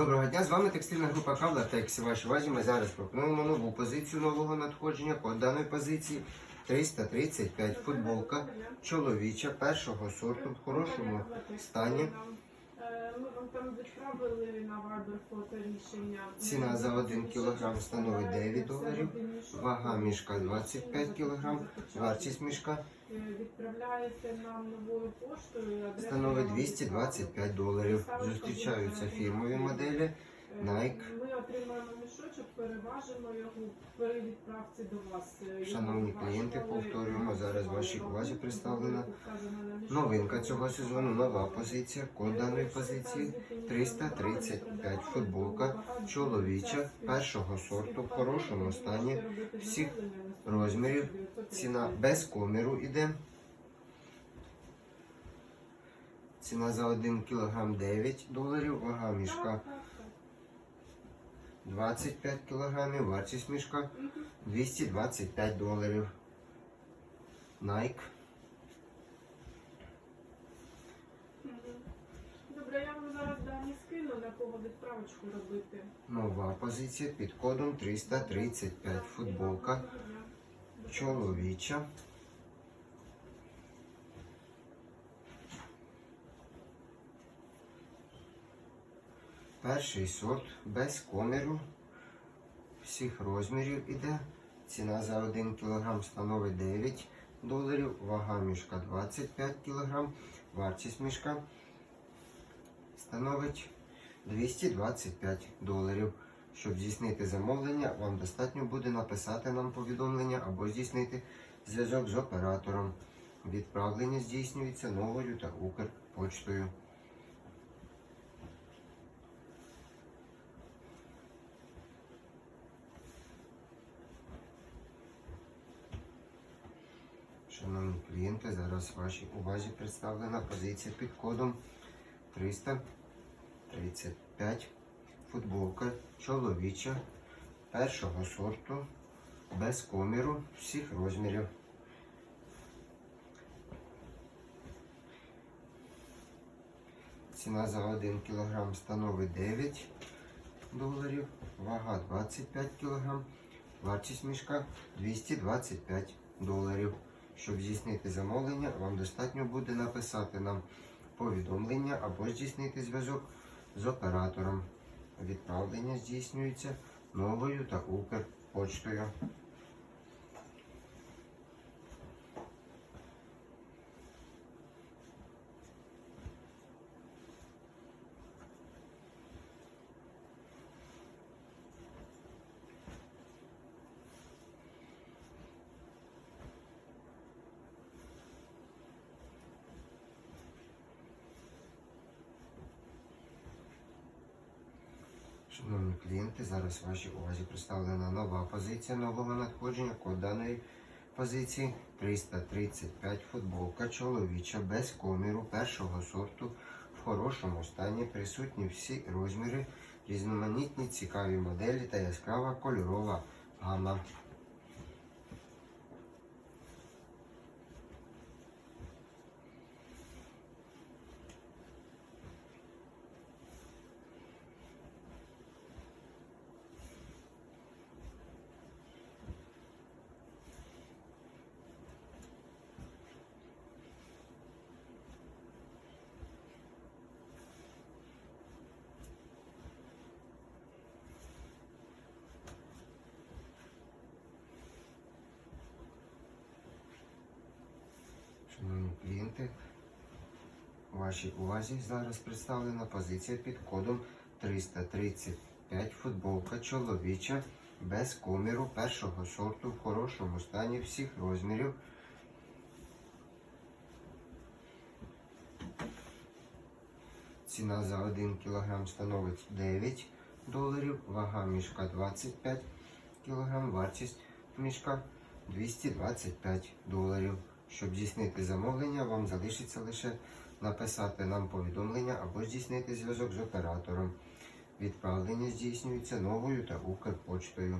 Доброго дня, з вами текстильна група Кавла Текс. У вашій увазі ми зараз пропонуємо нову позицію нового надходження. По даної позиції 335 футболка чоловіча першого сорту в хорошому стані. Там відправили на Viber фото рішення. Ціна за 1 кілограм становить 9 доларів, Вага мішка 25 кг, вартість мішка Відправляється нам новою поштою. становить 225 доларів. Зустрічаються фірмові моделі. Е, Nike. Ми отримаємо мішочок, переважимо його при відправці до вас. Е, Шановні клієнти, повторюємо, зараз вашій увазі представлена. Новинка цього сезону, нова позиція, код даної позиції 335 футболка чоловіча першого сорту в хорошому стані всіх розмірів. Ціна без коміру іде. Ціна за 1 кг 9 доларів, вага мішка 25 кг, вартість мішка 225 доларів. Nike. Добре, я вам зараз дані скину, на кого відправочку робити. Нова позиція під кодом 335 футболка чоловіча. Перший сорт без коміру всіх розмірів іде. Ціна за 1 кг становить 9 доларів, вага мішка 25 кг, вартість мішка становить 225 доларів. Щоб здійснити замовлення, вам достатньо буде написати нам повідомлення або здійснити зв'язок з оператором. Відправлення здійснюється новою та Укрпочтою. Шановні клієнти, зараз вашій увазі представлена позиція під кодом 335 футболка чоловіча першого сорту без коміру всіх розмірів. Ціна за 1 кг становить 9 доларів, вага 25 кг, вартість мішка 225 доларів. Щоб здійснити замовлення, вам достатньо буде написати нам повідомлення або здійснити зв'язок з оператором. Відправлення здійснюється новою та Укрпочтою. Шановні клієнти, зараз вашій увазі представлена нова позиція нового надходження. Код даної позиції 335 футболка чоловіча без коміру першого сорту в хорошому стані. Присутні всі розміри, різноманітні цікаві моделі та яскрава кольорова гама. Шановні клієнти, вашій увазі зараз представлена позиція під кодом 335 футболка чоловіча без коміру першого сорту в хорошому стані всіх розмірів. Ціна за 1 кг становить 9 доларів, вага мішка 25 кг, вартість мішка 225 доларів. Щоб здійснити замовлення, вам залишиться лише написати нам повідомлення або здійснити зв'язок з оператором. Відправлення здійснюється новою та Укрпочтою.